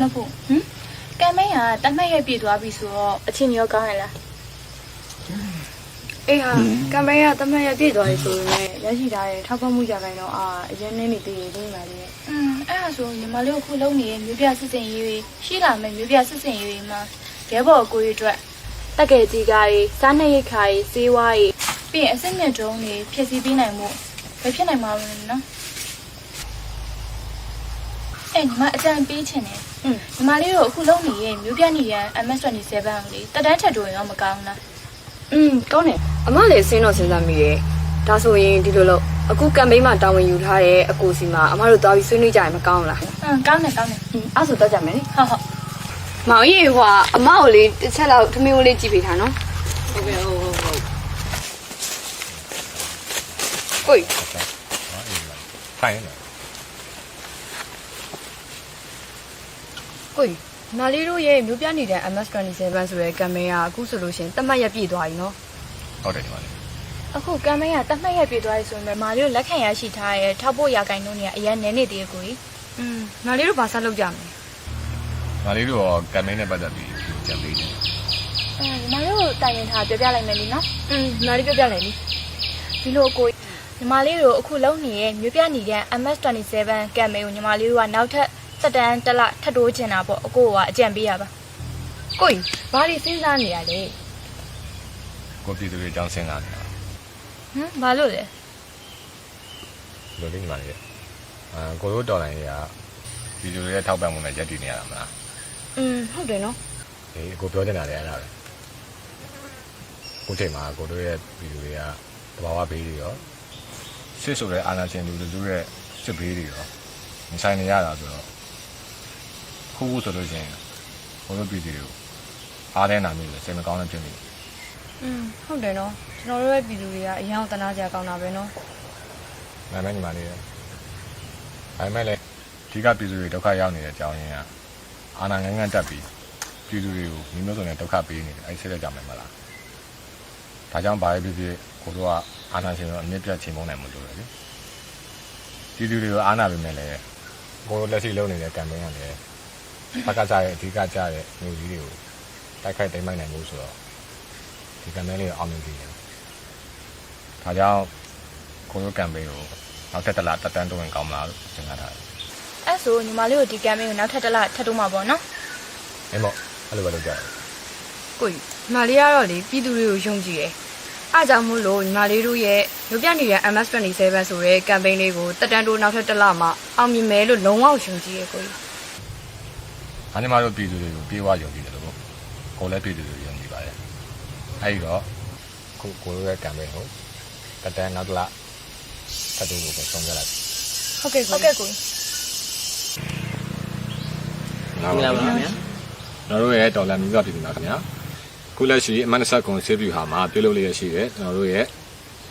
လုပ်ဖို့ဟမ်ကမ်မိန်းကတတ်မှတ်ရက်ပြည့်သွားပြီဆိုတော့အချင်းရောကောင်းရလားအေးဟာကမ်ပိန်းကတမန်ရပြည့်သွားပြီဆိုပေမဲ့ရရှိထားတဲ့ထောက်ပံ့မှုကြိုင်တော့အာအရင်နည်းနေသေးတယ်ဒီမှာလေးอืมအဲ့ဒါဆိုညီမလေးကိုခုလုံးနေတဲ့မျိုးပြစစ်စင်ရေးတွေရှိလာမယ်မျိုးပြစစ်စင်ရေးတွေမှာရဲဘော်အကိုကြီးအတွက်တက်ကယ်ကြီးကားတွေစားနေရိတ်ခါတွေစေးဝါးတွေပြီးရင်အစစ်မြတ်တုံးတွေဖြည့်ဆည်းပေးနိုင်မှုပဲဖြစ်နိုင်မှာမလဲနော် အဲ့ညီမအကြံပေးချင်တယ် อืม ညီမလေးတို့အခုလုံးနေတဲ့မျိုးပြနေရန် MS27 ကိုလေတက်တန်းထက်တို့ရောမကောင်းလား อืมကောင်းတယ်အမလည်းစဉ်းတော့စဉ်းစားမိတယ်ဒါဆိုရင်ဒီလိုလို့အခုကမ်ပိန်းမှာတာဝန်ယူထားတဲ့အကိုစီမှာအမတို့သွားပြီးဆွေးနွေးကြရင်မကောင်းလား ဟမ်ကောင်းတယ်ကောင်းတယ် อืมအဲ့ဆိုတော့ကြမယ်လေ ဟုတ်ဟုတ် မောင်ကြီးဟွာအမကိုလေးတစ်ချက်လောက်ထမင်းကိုလေးကြည့်ပေးထားနော် ဟုတ်ကဲ့ဟုတ်ဟုတ်ဟုတ် ကိုကြီး ထိုင်နေ ကိုကြီးနာလီတို့ရဲ့မျိုးပြနေတဲ့ MS27 ဆိုတဲ့ကမ်ပိန်းကအခုဆိုလို့ရှရင်တတ်မှတ်ရပြည့်သွားပြီနော် ဟုတ်တယ်ဒီမှာလေ အခုကမ်မိန်းကတက်မှတ်ရက်ပြည့်သွားပြီဆိုရင်ညီမလေးတို့လက်ခံရရှိထားတဲ့ထောက်ဖို့ရာကိုင်နှုန်းတွေကအရင်နည်းနေသေးတယ်ကိုကြီး อืมနာလီတို့ဘာဆက်လုပ်ကြမလဲ ငါလေးတို့ရောကမ်မိန်းနဲ့ပတ်သက်ပြီးကြံပေးတယ် အဲညီမလေးတို့တိုင်ရင်ထားပြောပြလိုက်မယ်လीနော် อืมနာလီပြောပြလိုက်လေ ဒီလိုကိုကြီးညီမလေးတို့အခုလုံးနေတဲ့မြို့ပြနေတဲ့ MS27 ကမ်မိန်းကိုညီမလေးတို့ကနောက်ထပ် တက်တန်းတစ်လထပ်တိုးချင်တာပေါ့အကိုကအကြံပေးရပါကိုကြီးဘာတွေစဉ်းစားနေရလဲကိုပြည်သူတွေအကြောင်းစဉ်းစားနေတာဟမ်ဘာလို့လဲဒီလိုလေးညီမလေးအာကိုတို့တော်လိုင်းကြီးကပြည်သူတွေရဲ့ထောက်ပံ့မှုနဲ့ရက်တည်နေရတာမလားอืมဟုတ်တယ်နော်ဒီကိုပြောနေတာလည်းအဲ့ဒါပဲကိုချိန်မှာကိုတို့ရဲ့ပြည်သူတွေကတဘာဝဘေးတွေရောစစ်ဆိုတဲ့အာဏာရှင်လူလူရဲ့စစ်ဘေးတွေရောမဆိုင်နေရတာဆိုတော့ ခုခုဆိုလို့ရှိရင်ကိုတို့ပြည်သူတွေကိုအားတဲ့နာမျိုးလေစိတ်မကောင်းတဲ့ဖြစ်နေတယ်อืมဟုတ်တယ်နော်ကျွန်တော်တို့ရဲ့ပြည်သူတွေကအရင်ကတနာကြကောင်းတာပဲနော်။နာမည်ညီမလေးရ။ဒါပေမဲ့လည်းအဓိကပြည်သူတွေဒုက္ခရောက်နေတဲ့အကြောင်းရင်းကအာဏာငန်းငန်းတက်ပြီးပြည်သူတွေကိုမိမျိုးစုံနဲ့ဒုက္ခပေးနေတယ်အဲ့ဒီစိတ်လက်ကြမယ်မလား။ဒါကြောင့်ဘာပဲဖြစ်ဖြစ်ကိုတို့ကအာဏာရှင်တို့အမြင့်ပြတ်ချိန်မုန်းနိုင်မှုလို့လေ။ပြည်သူတွေကိုအာဏာပေးမယ်လေကိုတို့လက်ရှိလုပ်နေတဲ့ကမ်ပိန်းကလည်း ပကစားရဲ့အဓိကကြတဲ့မျိုးကြီးတွေကိုတိုက်ခိုက်တိမ်မိုက်နိုင်မှုဆိုတော့ဒီကမ်ပိန်းလေးကိုအောင်မြင်ပြီးတယ်။ဒါကြောင့်ကိုရိုကမ်ပိန်းကိုနောက်ထပ်တစ်လတက်တန်းတိုးရင်ကောင်းမလားလို့စဉ်းစားထားတယ်အဲ့ဆိုညီမလေးတို့ဒီကမ်မိန်းကိုနောက်ထပ်တစ်လထပ်တိုးမှာပေါ့နော်။အဲ့မို့အဲ့လိုပဲလုပ်ကြတယ်ကိုကြီးညီမလေးကတော့လေပြည်သူတွေကိုယုံကြည်တယ်အားကြောင့်မို့လို့ညီမလေးတို့ရဲ့ရုပ်ပြနေတဲ့ MS27 ဆိုတဲ့ကမ်ပိန်းလေးကိုတက်တန်းတိုးနောက်ထပ်တစ်လမှအောင်မြင်မယ်လို့လုံးဝယုံကြည်ရကိုကြီး။ အားညီမတို့ပြည်သူတွေကိုပြေးဝယုံကြည်တယ်လို့ကိုလည်းပြည်သူတွေကိုယုံကြည်ပါတယ်။အဲ့ဒီတော့ကိုကိုရိုရဲ့ကမ်ပိန်းကိုတက်တန်းနောက်တစ်လတက်တိုးလို့ပဲဆုံးဖြတ်လိုက်ဟုတ်ကဲ့ဟုတ်ကဲ့ကိုကြီး။မင်္ဂလာပါခင်ဗျာကျွန်တော်တို့ရဲ့ဒေါ်လာမျိုးပြပြည်သူများခင်ဗျာ။ခုလက်ရှိအမန်ဆက်ကွန်ဆေးဗျူဟာမှာပြုလုပ်လျက်ရှိတဲ့ကျွန်တော်တို့ရဲ့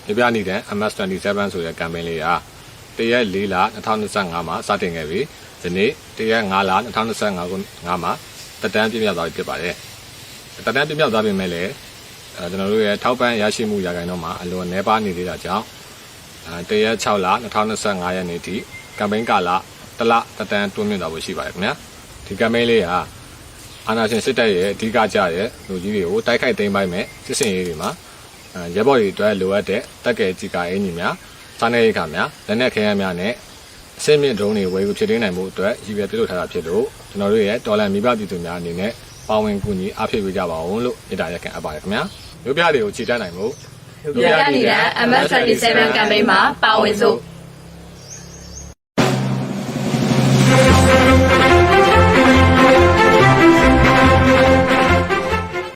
ပြပြနေတဲ့ MS27 ဆိုတဲ့ကမ်ပိန်းလေးက တရက်4လ2025မှာစတင်ခဲ့ပြီးဒီနေ့တရက်5လ2025ခု5မှာတက်တန်းပြည့်မြောက်သွားပြီဖြစ်ပါတယ်။တက်တန်းပြည့်မြောက်သွားပြီမဲ့လည်းအဲကျွန်တော်တို့ရဲ့ထောက်ပံ့ရရှိမှုရာခိုင်နှုန်းမှာအလွန်နှဲပါနေသေးတာကြောင့်အဲတရက်6လ2025ရက်နေ့ထိကမ်ပိန်းကာလတစ်လတက်တန်းတွန်းမြင့်သွားဖို့ရှိပါတယ်ခင်ဗျာ။ဒီကမ်ပိန်းလေးကအာနာရှင်စစ်တပ်ရဲ့အဓိကကြတဲ့လူကြီးတွေကိုတိုက်ခိုက်သိမ်းပိုက်မဲ့စစ်စင်ရေးတွေမှာအဲရဲဘော်တွေအတွက်လိုအပ်တဲ့တက်ကယ်ကြီးကာအင်ကြီးများ စားနေရိက္ခာများလက်နက်ခဲယမ်းများနဲ့အစစ်မြင့်ဒရုန်းတွေဝယ်ယူဖြစ်နိုင်မှုအတွက်ရည်ရွယ်ပြုလုပ်ထားတာဖြစ်လို့ကျွန်တော်တို့ရဲ့ဒေါ်လာမိဘပြည်သူများအနေနဲ့ပါဝင်ကူညီအားဖြည့်ပေးကြပါဦးလို့မေတ္တာရက်ခံအပ်ပါတယ်ခင်ဗျာမြို့ပြတွေကိုခြေတက်နိုင်မှုပြပြနေတဲ့ MS27 ကမ်ပိန်းမှာပါဝင်စို့